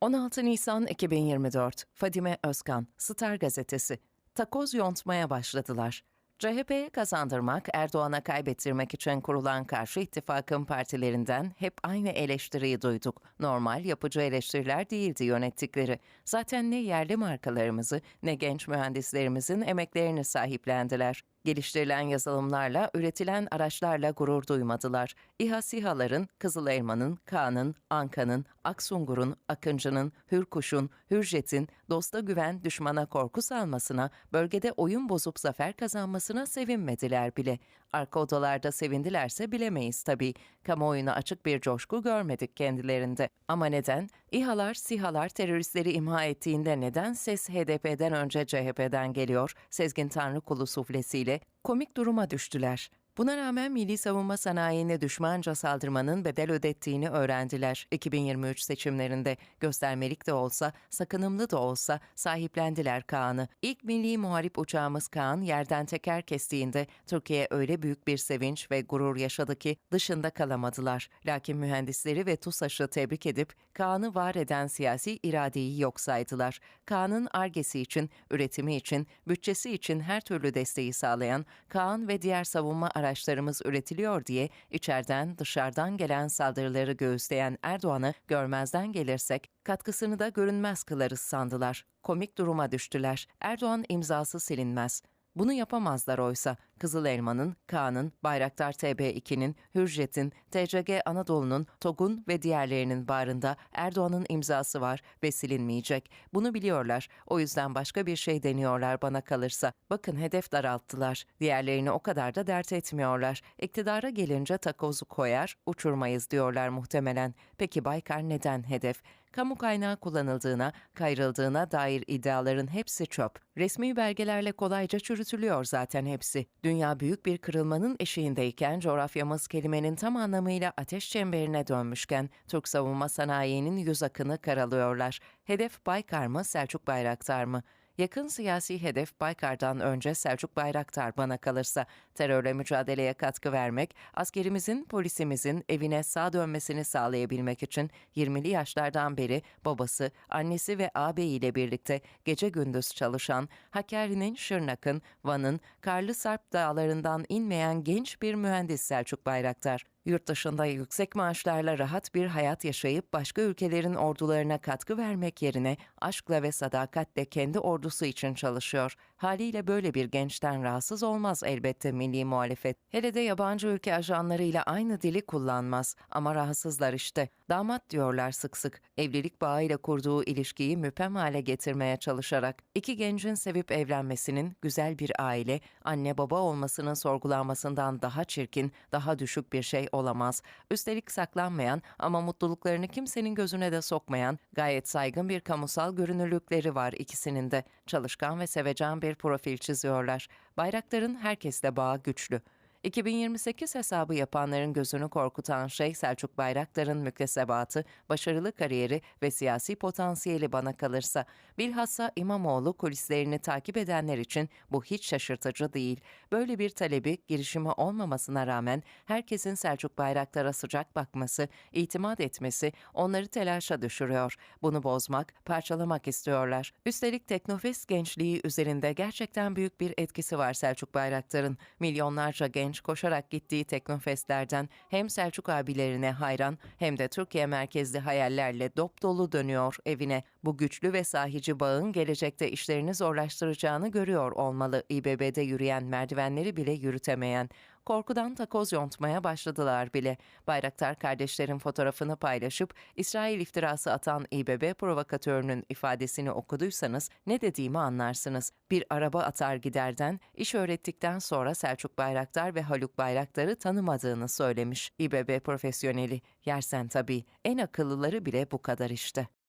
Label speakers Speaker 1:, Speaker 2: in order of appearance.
Speaker 1: 16 Nisan 2024 Fadime Özkan Star Gazetesi Takoz yontmaya başladılar. CHP'ye kazandırmak, Erdoğan'a kaybettirmek için kurulan karşı ittifakın partilerinden hep aynı eleştiriyi duyduk. Normal, yapıcı eleştiriler değildi yönettikleri. Zaten ne yerli markalarımızı ne genç mühendislerimizin emeklerini sahiplendiler. Geliştirilen yazılımlarla, üretilen araçlarla gurur duymadılar. İHA SİHA'ların, Kızıl Elma'nın, Kaan'ın, Anka'nın, Aksungur'un, Akıncı'nın, Hürkuş'un, Hürjet'in, dosta güven, düşmana korku salmasına, bölgede oyun bozup zafer kazanmasına sevinmediler bile. Arka odalarda sevindilerse bilemeyiz tabii. Kamuoyuna açık bir coşku görmedik kendilerinde. Ama neden? İHA'lar, SİHA'lar teröristleri imha ettiğinde neden ses HDP'den önce CHP'den geliyor? Sezgin Tanrıkulu suflesiyle komik duruma düştüler. Buna rağmen milli savunma sanayine düşmanca saldırmanın bedel ödettiğini öğrendiler. 2023 seçimlerinde göstermelik de olsa, sakınımlı da olsa sahiplendiler Kaan'ı. İlk milli muharip uçağımız Kaan yerden teker kestiğinde Türkiye öyle büyük bir sevinç ve gurur yaşadı ki dışında kalamadılar. Lakin mühendisleri ve TUSAŞ'ı tebrik edip Kaan'ı var eden siyasi iradeyi yok saydılar. Kaan'ın argesi için, üretimi için, bütçesi için her türlü desteği sağlayan Kaan ve diğer savunma araçlarımız üretiliyor diye içeriden dışarıdan gelen saldırıları göğüsleyen Erdoğan'ı görmezden gelirsek katkısını da görünmez kılarız sandılar. Komik duruma düştüler. Erdoğan imzası silinmez. Bunu yapamazlar oysa. Kızıl Elma'nın, Kaan'ın, Bayraktar TB2'nin, Hürjet'in, TCG Anadolu'nun, TOG'un ve diğerlerinin barında Erdoğan'ın imzası var ve silinmeyecek. Bunu biliyorlar. O yüzden başka bir şey deniyorlar bana kalırsa. Bakın hedef daralttılar. Diğerlerini o kadar da dert etmiyorlar. İktidara gelince takozu koyar, uçurmayız diyorlar muhtemelen. Peki Baykar neden hedef? Kamu kaynağı kullanıldığına, kayrıldığına dair iddiaların hepsi çöp. Resmi belgelerle kolayca çürütülüyor zaten hepsi. Dünya büyük bir kırılmanın eşiğindeyken coğrafyamız kelimenin tam anlamıyla ateş çemberine dönmüşken Türk savunma sanayinin yüz akını karalıyorlar. Hedef Baykar mı Selçuk Bayraktar mı? Yakın siyasi hedef Baykar'dan önce Selçuk Bayraktar bana kalırsa terörle mücadeleye katkı vermek, askerimizin, polisimizin evine sağ dönmesini sağlayabilmek için 20'li yaşlardan beri babası, annesi ve ağabeyiyle birlikte gece gündüz çalışan, Hakkari'nin, Şırnak'ın, Van'ın, Karlı Sarp dağlarından inmeyen genç bir mühendis Selçuk Bayraktar. Yurt dışında yüksek maaşlarla rahat bir hayat yaşayıp başka ülkelerin ordularına katkı vermek yerine aşkla ve sadakatle kendi ordusu için çalışıyor. Haliyle böyle bir gençten rahatsız olmaz elbette milli muhalefet. Hele de yabancı ülke ajanlarıyla aynı dili kullanmaz. Ama rahatsızlar işte. Damat diyorlar sık sık. Evlilik bağıyla kurduğu ilişkiyi müpem hale getirmeye çalışarak. iki gencin sevip evlenmesinin güzel bir aile, anne baba olmasının sorgulanmasından daha çirkin, daha düşük bir şey olamaz. Üstelik saklanmayan ama mutluluklarını kimsenin gözüne de sokmayan, gayet saygın bir kamusal görünürlükleri var ikisinin de. Çalışkan ve sevecen bir profil çiziyorlar. Bayraktar'ın herkesle bağı güçlü. 2028 hesabı yapanların gözünü korkutan şey Selçuk Bayraktar'ın müktesebatı, başarılı kariyeri ve siyasi potansiyeli bana kalırsa. Bilhassa İmamoğlu kulislerini takip edenler için bu hiç şaşırtıcı değil. Böyle bir talebi girişimi olmamasına rağmen herkesin Selçuk Bayraktar'a sıcak bakması, itimat etmesi onları telaşa düşürüyor. Bunu bozmak, parçalamak istiyorlar. Üstelik teknofest gençliği üzerinde gerçekten büyük bir etkisi var Selçuk Bayraktar'ın. Milyonlarca genç genç koşarak gittiği teknofestlerden hem Selçuk abilerine hayran hem de Türkiye merkezli hayallerle dop dolu dönüyor evine. Bu güçlü ve sahici bağın gelecekte işlerini zorlaştıracağını görüyor olmalı İBB'de yürüyen merdivenleri bile yürütemeyen. Korkudan takoz yontmaya başladılar bile. Bayraktar kardeşlerin fotoğrafını paylaşıp İsrail iftirası atan İBB provokatörünün ifadesini okuduysanız ne dediğimi anlarsınız. Bir araba atar giderden iş öğrettikten sonra Selçuk Bayraktar ve Haluk Bayraktar'ı tanımadığını söylemiş. İBB profesyoneli. Yersen tabii en akıllıları bile bu kadar işte.